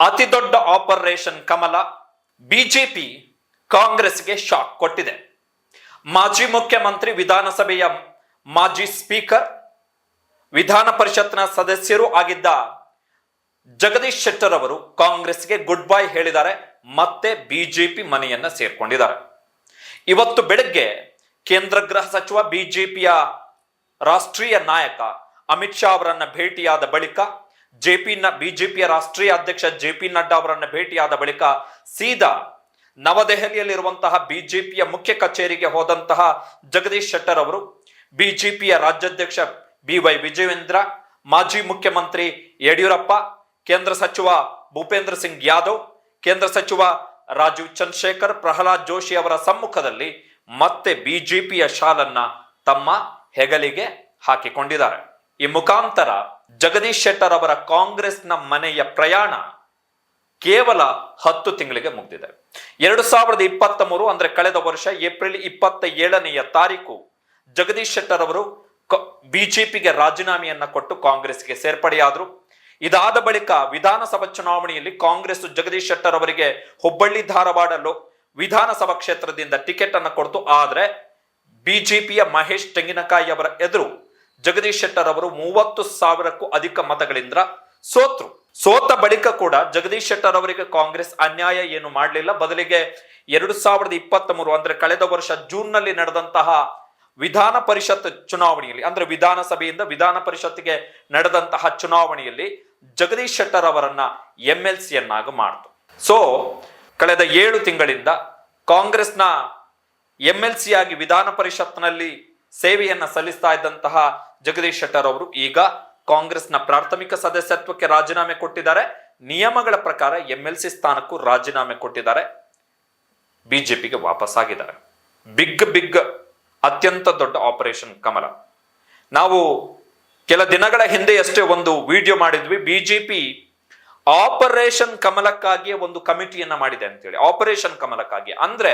ಅತಿ ದೊಡ್ಡ operation Kamala BJP ಕಾಂಗ್ರೆಸ್ಗೆ ಶಾಕ್ ಕೊಟ್ಟಿದೆ. ಮಾಜಿ ಮುಖ್ಯಮಂತ್ರಿ ವಿಧಾನಸಭೆಯ ಮಾಜಿ ಸ್ಪೀಕರ್, ವಿಧಾನ ಪರಿಷತ್ನ ಸದಸ್ಯರು ಆಗಿದ್ದ ಜಗದೀಶ್ ಶೆಟ್ಟರ್ ಅವರು ಕಾಂಗ್ರೆಸ್ಗೆ ಗುಡ್ ಬೈ ಹೇಳಿದ್ದಾರೆ. ಮತ್ತೆ ಬಿಜೆಪಿ ಮನೆಯನ್ನ ಸೇರ್ಕೊಂಡಿದ್ದಾರೆ. ಇವತ್ತು ಬೆಳಗ್ಗೆ ಕೇಂದ್ರ ಗೃಹ ಸಚಿವ ಬಿಜೆಪಿಯ ರಾಷ್ಟ್ರೀಯ ನಾಯಕ ಅಮಿತ್ ಶಾ ಅವರನ್ನ ಭೇಟಿಯಾದ ಬಳಿಕ ಜೆಪಿ ಬಿಜೆಪಿಯ ರಾಷ್ಟ್ರೀಯ ಅಧ್ಯಕ್ಷ ಜೆ ಪಿ ನಡ್ಡಾ ಅವರನ್ನು ಭೇಟಿಯಾದ ಬಳಿಕ ಸೀದಾ ನವದೆಹಲಿಯಲ್ಲಿರುವಂತಹ ಬಿಜೆಪಿಯ ಮುಖ್ಯ ಕಚೇರಿಗೆ ಹೋದಂತಹ ಜಗದೀಶ್ ಶೆಟ್ಟರ್ ಅವರು, ಬಿಜೆಪಿಯ ರಾಜ್ಯಾಧ್ಯಕ್ಷ ಬಿ ವೈ ವಿಜಯೇಂದ್ರ, ಮಾಜಿ ಮುಖ್ಯಮಂತ್ರಿ ಯಡಿಯೂರಪ್ಪ, ಕೇಂದ್ರ ಸಚಿವ ಭೂಪೇಂದ್ರ ಸಿಂಗ್ ಯಾದವ್, ಕೇಂದ್ರ ಸಚಿವ ರಾಜೀವ್ ಚಂದ್ರಶೇಖರ್, ಪ್ರಹ್ಲಾದ್ ಜೋಶಿ ಅವರ ಸಮ್ಮುಖದಲ್ಲಿ ಮತ್ತೆ ಬಿಜೆಪಿಯ ಶಾಲನ್ನ ತಮ್ಮ ಹೆಗಲಿಗೆ ಹಾಕಿಕೊಂಡಿದ್ದಾರೆ. ಈ ಮುಖಾಂತರ ಜಗದೀಶ್ ಶೆಟ್ಟರ್ ಅವರ ಕಾಂಗ್ರೆಸ್ನ ಮನೆಯ ಪ್ರಯಾಣ ಕೇವಲ ಹತ್ತು ತಿಂಗಳಿಗೆ ಮುಗಿದಿದೆ. ಎರಡು ಸಾವಿರದ ಇಪ್ಪತ್ತ ಮೂರು ಅಂದ್ರೆ ಕಳೆದ ವರ್ಷ ಏಪ್ರಿಲ್ ಇಪ್ಪತ್ತ ಏಳನೆಯ ತಾರೀಕು ಜಗದೀಶ್ ಶೆಟ್ಟರ್ ಅವರು ಬಿಜೆಪಿಗೆ ರಾಜೀನಾಮೆಯನ್ನ ಕೊಟ್ಟು ಕಾಂಗ್ರೆಸ್ಗೆ ಸೇರ್ಪಡೆಯಾದರು. ಇದಾದ ಬಳಿಕ ವಿಧಾನಸಭಾ ಚುನಾವಣೆಯಲ್ಲಿ ಕಾಂಗ್ರೆಸ್ ಜಗದೀಶ್ ಶೆಟ್ಟರ್ ಅವರಿಗೆ ಹುಬ್ಬಳ್ಳಿ, ಧಾರವಾಡ ವಿಧಾನಸಭಾ ಕ್ಷೇತ್ರದಿಂದ ಟಿಕೆಟ್ ಅನ್ನು ಕೊಡ್ತು. ಆದ್ರೆ ಬಿಜೆಪಿಯ ಮಹೇಶ್ ತೆಂಗಿನಕಾಯಿ ಅವರ ಎದುರು ಜಗದೀಶ್ ಶೆಟ್ಟರ್ ಅವರು ಮೂವತ್ತು ಸಾವಿರಕ್ಕೂ ಅಧಿಕ ಮತಗಳಿಂದ ಸೋತ್ರು. ಸೋತ ಬಳಿಕ ಕೂಡ ಜಗದೀಶ್ ಶೆಟ್ಟರ್ ಅವರಿಗೆ ಕಾಂಗ್ರೆಸ್ ಅನ್ಯಾಯ ಏನು ಮಾಡಲಿಲ್ಲ. ಬದಲಿಗೆ ಎರಡು ಸಾವಿರದ ಇಪ್ಪತ್ತ್ ಮೂರು ಅಂದ್ರೆ ಕಳೆದ ವರ್ಷ ಜೂನ್ನಲ್ಲಿ ನಡೆದಂತಹ ವಿಧಾನ ಪರಿಷತ್ ಚುನಾವಣೆಯಲ್ಲಿ, ಅಂದ್ರೆ ವಿಧಾನಸಭೆಯಿಂದ ವಿಧಾನ ಪರಿಷತ್ಗೆ ನಡೆದಂತಹ ಚುನಾವಣೆಯಲ್ಲಿ ಜಗದೀಶ್ ಶೆಟ್ಟರ್ ಅವರನ್ನ ಎಂ ಎಲ್ ಸಿಯನ್ನಾಗಿ ಮಾಡಿತು. ಸೊ ಕಳೆದ ಏಳು ತಿಂಗಳಿಂದ ಕಾಂಗ್ರೆಸ್ನ ಎಂ ಎಲ್ ಸಿ ಆಗಿ ವಿಧಾನ ಪರಿಷತ್ನಲ್ಲಿ ಸೇವೆಯನ್ನ ಸಲ್ಲಿಸ್ತಾ ಇದ್ದಂತಹ ಜಗದೀಶ್ ಶೆಟ್ಟರ್ ಅವರು ಈಗ ಕಾಂಗ್ರೆಸ್ನ ಪ್ರಾಥಮಿಕ ಸದಸ್ಯತ್ವಕ್ಕೆ ರಾಜೀನಾಮೆ ಕೊಟ್ಟಿದ್ದಾರೆ. ನಿಯಮಗಳ ಪ್ರಕಾರ ಎಂ ಎಲ್ ಸಿ ಸ್ಥಾನಕ್ಕೂ ರಾಜೀನಾಮೆ ಕೊಟ್ಟಿದ್ದಾರೆ. ಬಿಜೆಪಿಗೆ ವಾಪಸ್ ಆಗಿದ್ದಾರೆ ಬಿಗ್ ಬಿಗ್ ಅತ್ಯಂತ ದೊಡ್ಡ ಆಪರೇಷನ್ ಕಮಲ. ನಾವು ಕೆಲ ದಿನಗಳ ಹಿಂದೆಯಷ್ಟೇ ಒಂದು ವಿಡಿಯೋ ಮಾಡಿದ್ವಿ. ಬಿಜೆಪಿ ಆಪರೇಷನ್ ಕಮಲಕ್ಕಾಗಿ ಒಂದು ಕಮಿಟಿಯನ್ನ ಮಾಡಿದೆ ಅಂತೇಳಿ. ಆಪರೇಷನ್ ಕಮಲಕ್ಕಾಗಿ. ಅಂದ್ರೆ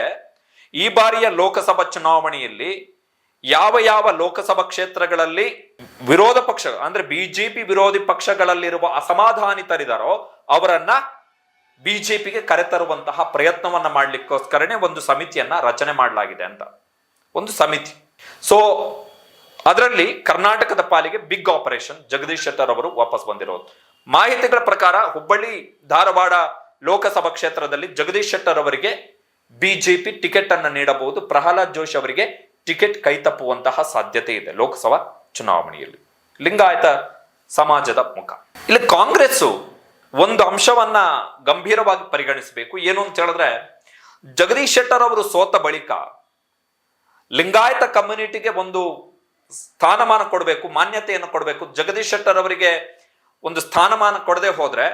ಈ ಬಾರಿಯ ಲೋಕಸಭಾ ಚುನಾವಣೆಯಲ್ಲಿ ಯಾವ ಯಾವ ಲೋಕಸಭಾ ಕ್ಷೇತ್ರಗಳಲ್ಲಿ ವಿರೋಧ ಪಕ್ಷ, ಅಂದ್ರೆ ಬಿಜೆಪಿ ವಿರೋಧಿ ಪಕ್ಷಗಳಲ್ಲಿರುವ ಅಸಮಾಧಾನಿತರಿದಾರೋ ಅವರನ್ನ ಬಿಜೆಪಿಗೆ ಕರೆತರುವಂತಹ ಪ್ರಯತ್ನವನ್ನ ಮಾಡ್ಲಿಕ್ಕೋಸ್ಕರನೇ ಒಂದು ಸಮಿತಿಯನ್ನ ರಚನೆ ಮಾಡಲಾಗಿದೆ ಅಂತ. ಒಂದು ಸಮಿತಿ. ಸೊ ಅದರಲ್ಲಿ ಕರ್ನಾಟಕದ ಪಾಲಿಗೆ ಬಿಗ್ ಆಪರೇಷನ್ ಜಗದೀಶ್ ಶೆಟ್ಟರ್ ಅವರು ವಾಪಸ್ ಬಂದಿರೋದು. ಮಾಹಿತಿಗಳ ಪ್ರಕಾರ ಹುಬ್ಬಳ್ಳಿ, ಧಾರವಾಡ ಲೋಕಸಭಾ ಕ್ಷೇತ್ರದಲ್ಲಿ ಜಗದೀಶ್ ಶೆಟ್ಟರ್ ಅವರಿಗೆ ಬಿಜೆಪಿ ಟಿಕೆಟ್ ಅನ್ನು ನೀಡಬಹುದು, ಪ್ರಹ್ಲಾದ್ ಜೋಶಿ ಅವರಿಗೆ ಟಿಕೆಟ್ ಕೈತಪ್ಪುವಂತಹ ಸಾಧ್ಯತೆ ಇದೆ ಲೋಕಸಭಾ ಚುನಾವಣೆಯಲ್ಲಿ. ಲಿಂಗಾಯತ ಸಮಾಜದ ಮುಖ. ಇಲ್ಲಿ ಕಾಂಗ್ರೆಸ್ ಒಂದು ಅಂಶವನ್ನ ಗಂಭೀರವಾಗಿ ಪರಿಗಣಿಸಬೇಕು. ಏನು ಅಂತ ಹೇಳಿದ್ರೆ, ಜಗದೀಶ್ ಶೆಟ್ಟರ್ ಅವರು ಸೋತ ಬಳಿಕ ಲಿಂಗಾಯತ ಕಮ್ಯುನಿಟಿಗೆ ಒಂದು ಸ್ಥಾನಮಾನ ಕೊಡಬೇಕು, ಮಾನ್ಯತೆಯನ್ನು ಕೊಡಬೇಕು. ಜಗದೀಶ್ ಶೆಟ್ಟರ್ ಅವರಿಗೆ ಒಂದು ಸ್ಥಾನಮಾನ ಕೊಡದೆ ಹೋದ್ರೆ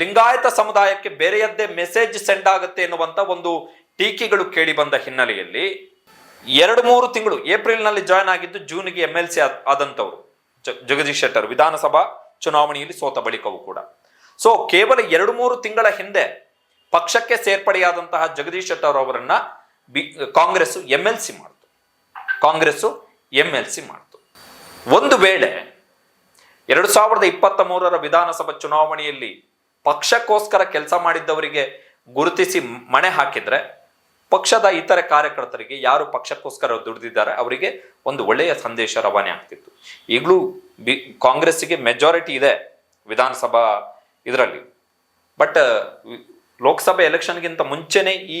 ಲಿಂಗಾಯತ ಸಮುದಾಯಕ್ಕೆ ಬೇರೆಯದ್ದೇ ಮೆಸೇಜ್ ಸೆಂಡ್ ಆಗುತ್ತೆ ಎನ್ನುವಂತ ಒಂದು ಟೀಕೆಗಳು ಕೇಳಿ ಬಂದ ಹಿನ್ನೆಲೆಯಲ್ಲಿ ಎರಡು ಮೂರು ತಿಂಗಳು ಏಪ್ರಿಲ್ನಲ್ಲಿ ಜಾಯ್ನ್ ಆಗಿದ್ದು ಜೂನ್ಗೆ ಎಂ ಎಲ್ ಸಿ ಆದಂತವ್ರು ಜಗದೀಶ್ ಶೆಟ್ಟರ್. ವಿಧಾನಸಭಾ ಚುನಾವಣೆಯಲ್ಲಿ ಸೋತ ಬಳಿಕವೂ ಕೂಡ. ಸೊ ಕೇವಲ ಎರಡು ಮೂರು ತಿಂಗಳ ಹಿಂದೆ ಪಕ್ಷಕ್ಕೆ ಸೇರ್ಪಡೆಯಾದಂತಹ ಜಗದೀಶ್ ಶೆಟ್ಟರ್ ಅವರನ್ನ B Congress M L C ಮಾಡ್ತು. ಕಾಂಗ್ರೆಸ್ಸು ಎಂ ಎಲ್ ಸಿ ಮಾಡಿತು. ಒಂದು ವೇಳೆ ಎರಡು ಸಾವಿರದ ಇಪ್ಪತ್ತ ಮೂರರ ವಿಧಾನಸಭಾ ಚುನಾವಣೆಯಲ್ಲಿ ಪಕ್ಷಕ್ಕೋಸ್ಕರ ಕೆಲಸ ಮಾಡಿದ್ದವರಿಗೆ ಗುರುತಿಸಿ ಮಣೆ ಹಾಕಿದ್ರೆ ಪಕ್ಷದ ಇತರೆ ಕಾರ್ಯಕರ್ತರಿಗೆ ಯಾರು ಪಕ್ಷಕ್ಕೋಸ್ಕರ ದುಡಿದಿದ್ದಾರೆ ಅವರಿಗೆ ಒಂದು ಒಳ್ಳೆಯ ಸಂದೇಶ ರವಾನೆ ಆಗ್ತಿತ್ತು. ಈಗಲೂ ಬಿ, ಕಾಂಗ್ರೆಸ್ಸಿಗೆ ಮೆಜಾರಿಟಿ ಇದೆ ವಿಧಾನಸಭಾ ಇದರಲ್ಲಿ. ಬಟ್ ಲೋಕಸಭೆ ಎಲೆಕ್ಷನ್ಗಿಂತ ಮುಂಚೆನೆ ಈ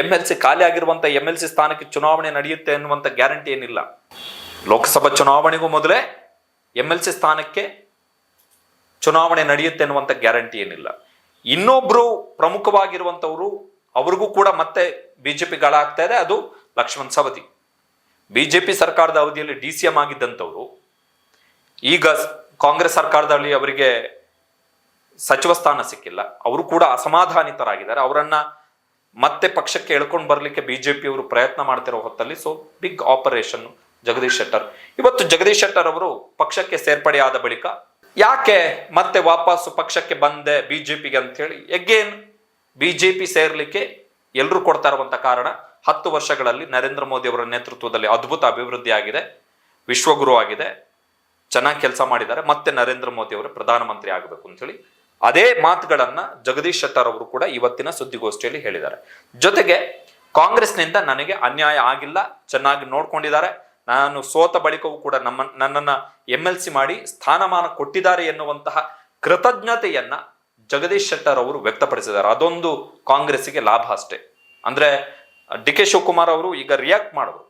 ಎಂ ಎಲ್ ಸಿ ಖಾಲಿ ಆಗಿರುವಂಥ ಎಂ ಎಲ್ ಸಿ ಸ್ಥಾನಕ್ಕೆ ಚುನಾವಣೆ ನಡೆಯುತ್ತೆ ಅನ್ನುವಂಥ ಗ್ಯಾರಂಟಿ ಏನಿಲ್ಲ. ಲೋಕಸಭಾ ಚುನಾವಣೆಗೂ ಮೊದಲೇ ಎಂ ಎಲ್ ಸಿ ಸ್ಥಾನಕ್ಕೆ ಚುನಾವಣೆ ನಡೆಯುತ್ತೆ ಅನ್ನುವಂಥ ಗ್ಯಾರಂಟಿ ಏನಿಲ್ಲ. ಇನ್ನೊಬ್ಬರು ಪ್ರಮುಖವಾಗಿರುವಂಥವರು ಅವ್ರಿಗೂ ಕೂಡ ಮತ್ತೆ ಬಿಜೆಪಿ ಗಳಾಗ್ತಾ ಇದೆ ಅದು ಲಕ್ಷ್ಮಣ್ ಸವದಿ. ಬಿಜೆಪಿ ಸರ್ಕಾರದ ಅವಧಿಯಲ್ಲಿ ಡಿ ಸಿ ಎಂ ಆಗಿದ್ದಂಥವ್ರು, ಈಗ ಕಾಂಗ್ರೆಸ್ ಸರ್ಕಾರದಲ್ಲಿ ಅವರಿಗೆ ಸಚಿವ ಸ್ಥಾನ ಸಿಕ್ಕಿಲ್ಲ. ಅವರು ಕೂಡ ಅಸಮಾಧಾನಿತರಾಗಿದ್ದಾರೆ. ಅವರನ್ನ ಮತ್ತೆ ಪಕ್ಷಕ್ಕೆ ಎಳ್ಕೊಂಡು ಬರಲಿಕ್ಕೆ ಬಿಜೆಪಿ ಅವರು ಪ್ರಯತ್ನ ಮಾಡ್ತಿರೋ ಹೊತ್ತಲ್ಲಿ so big operation Jagadish Shettar. ಇವತ್ತು ಜಗದೀಶ್ ಶೆಟ್ಟರ್ ಅವರು ಪಕ್ಷಕ್ಕೆ ಸೇರ್ಪಡೆಯಾದ ಬಳಿಕ ಯಾಕೆ ಮತ್ತೆ ವಾಪಸ್ಸು ಪಕ್ಷಕ್ಕೆ ಬಂದೆ ಬಿಜೆಪಿಗೆ ಅಂತ ಹೇಳಿ ಎಗೇನ್ ಬಿಜೆಪಿ ಸೇರ್ಲಿಕ್ಕೆ ಎಲ್ಲರೂ ಕೊಡ್ತಾ ಇರುವಂತ ಕಾರಣ ಹತ್ತು ವರ್ಷಗಳಲ್ಲಿ ನರೇಂದ್ರ ಮೋದಿ ಅವರ ನೇತೃತ್ವದಲ್ಲಿ ಅದ್ಭುತ ಅಭಿವೃದ್ಧಿ ಆಗಿದೆ, ವಿಶ್ವಗುರು ಆಗಿದೆ, ಚೆನ್ನಾಗಿ ಕೆಲಸ ಮಾಡಿದ್ದಾರೆ, ಮತ್ತೆ ನರೇಂದ್ರ ಮೋದಿ ಅವರು ಪ್ರಧಾನಮಂತ್ರಿ ಆಗಬೇಕು ಅಂತ ಹೇಳಿ ಅದೇ ಮಾತುಗಳನ್ನ ಜಗದೀಶ್ ಶೆಟ್ಟರ್ ಅವರು ಕೂಡ ಇವತ್ತಿನ ಸುದ್ದಿಗೋಷ್ಠಿಯಲ್ಲಿ ಹೇಳಿದ್ದಾರೆ. ಜೊತೆಗೆ ಕಾಂಗ್ರೆಸ್ನಿಂದ ನನಗೆ ಅನ್ಯಾಯ ಆಗಿಲ್ಲ, ಚೆನ್ನಾಗಿ ನೋಡ್ಕೊಂಡಿದ್ದಾರೆ, ನಾನು ಸೋತ ಬಳಿಕವೂ ಕೂಡ ನಮ್ಮ ನನ್ನನ್ನ ಎಂ ಎಲ್ ಸಿ ಮಾಡಿ ಸ್ಥಾನಮಾನ ಕೊಟ್ಟಿದ್ದಾರೆ ಎನ್ನುವಂತಹ ಕೃತಜ್ಞತೆಯನ್ನ ಜಗದೀಶ್ ಶೆಟ್ಟರ್ ಅವರು ವ್ಯಕ್ತಪಡಿಸಿದ್ದಾರೆ. ಅದೊಂದು ಕಾಂಗ್ರೆಸ್ಸಿಗೆ ಲಾಭ ಅಷ್ಟೇ. ಅಂದ್ರೆ, ಡಿ ಕೆ ಶಿವಕುಮಾರ್ ಅವರು ಈಗ ರಿಯಾಕ್ಟ್ ಮಾಡೋರು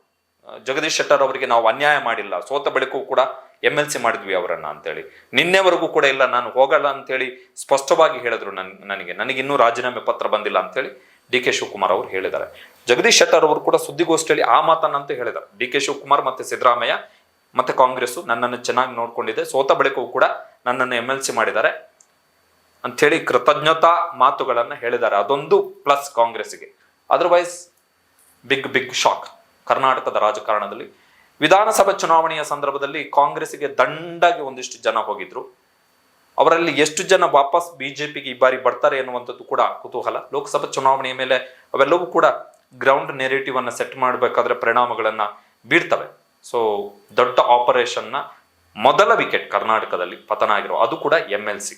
ಜಗದೀಶ್ ಶೆಟ್ಟರ್ ಅವರಿಗೆ ನಾವು ಅನ್ಯಾಯ ಮಾಡಿಲ್ಲ. ಸೋತ ಬಳಿಕೂ ಕೂಡ ಎಂ ಎಲ್ ಸಿ ಮಾಡಿದ್ವಿ ಅವರನ್ನ ಅಂತೇಳಿ. ನಿನ್ನೆವರೆಗೂ ಕೂಡ ಇಲ್ಲ, ನಾನು ಹೋಗಲ್ಲ ಅಂತೇಳಿ ಸ್ಪಷ್ಟವಾಗಿ ಹೇಳಿದ್ರು ನನ್, ನನಗೆ. ಇನ್ನೂ ರಾಜೀನಾಮೆ ಪತ್ರ ಬಂದಿಲ್ಲ ಅಂತೇಳಿ ಡಿ ಕೆ ಶಿವಕುಮಾರ್ ಅವರು ಹೇಳಿದ್ದಾರೆ. ಜಗದೀಶ್ ಶೆಟ್ಟರ್ ಅವರು ಕೂಡ ಸುದ್ದಿಗೋಷ್ಠಿಯಲ್ಲಿ ಆ ಮಾತನ್ನಂತೂ ಹೇಳಿದ್ದಾರೆ. ಡಿ ಕೆ ಶಿವಕುಮಾರ್ ಮತ್ತೆ ಸಿದ್ದರಾಮಯ್ಯ ಮತ್ತೆ ಕಾಂಗ್ರೆಸ್ ನನ್ನನ್ನು ಚೆನ್ನಾಗಿ ನೋಡ್ಕೊಂಡಿದೆ. ಸೋತ ಬಳಿಕವೂ ಕೂಡ ನನ್ನನ್ನು ಎಂ ಎಲ್ ಸಿ ಮಾಡಿದ್ದಾರೆ. ಅಂಥೇಳಿ ಕೃತಜ್ಞತಾ ಮಾತುಗಳನ್ನು ಹೇಳಿದ್ದಾರೆ. ಅದೊಂದು ಪ್ಲಸ್ ಕಾಂಗ್ರೆಸ್ಗೆ ಅದರ್ವೈಸ್ ಬಿಗ್ ಬಿಗ್ ಶಾಕ್ ಕರ್ನಾಟಕದ ರಾಜಕಾರಣದಲ್ಲಿ. ವಿಧಾನಸಭೆ ಚುನಾವಣೆಯ ಸಂದರ್ಭದಲ್ಲಿ ಕಾಂಗ್ರೆಸ್ಗೆ ದಂಡಾಗಿ ಒಂದಿಷ್ಟು ಜನ ಹೋಗಿದ್ರು. ಅವರಲ್ಲಿ ಎಷ್ಟು ಜನ ವಾಪಸ್ ಬಿಜೆಪಿಗೆ ಈ ಬಾರಿ ಬರ್ತಾರೆ ಎನ್ನುವಂಥದ್ದು ಕೂಡ ಕುತೂಹಲ. ಲೋಕಸಭಾ ಚುನಾವಣೆಯ ಮೇಲೆ ಅವೆಲ್ಲವೂ ಕೂಡ ಗ್ರೌಂಡ್ ನೆರೇಟಿವ್ ಅನ್ನು ಸೆಟ್ ಮಾಡಬೇಕಾದ್ರೆ ಪರಿಣಾಮಗಳನ್ನ ಬೀರ್ತವೆ. ಸೊ ದೊಡ್ಡ ಆಪರೇಷನ್ನ ಮೊದಲ ವಿಕೆಟ್ ಕರ್ನಾಟಕದಲ್ಲಿ ಪತನ ಆಗಿರೋ, ಅದು ಕೂಡ ಎಂ ಎಲ್ ಸಿ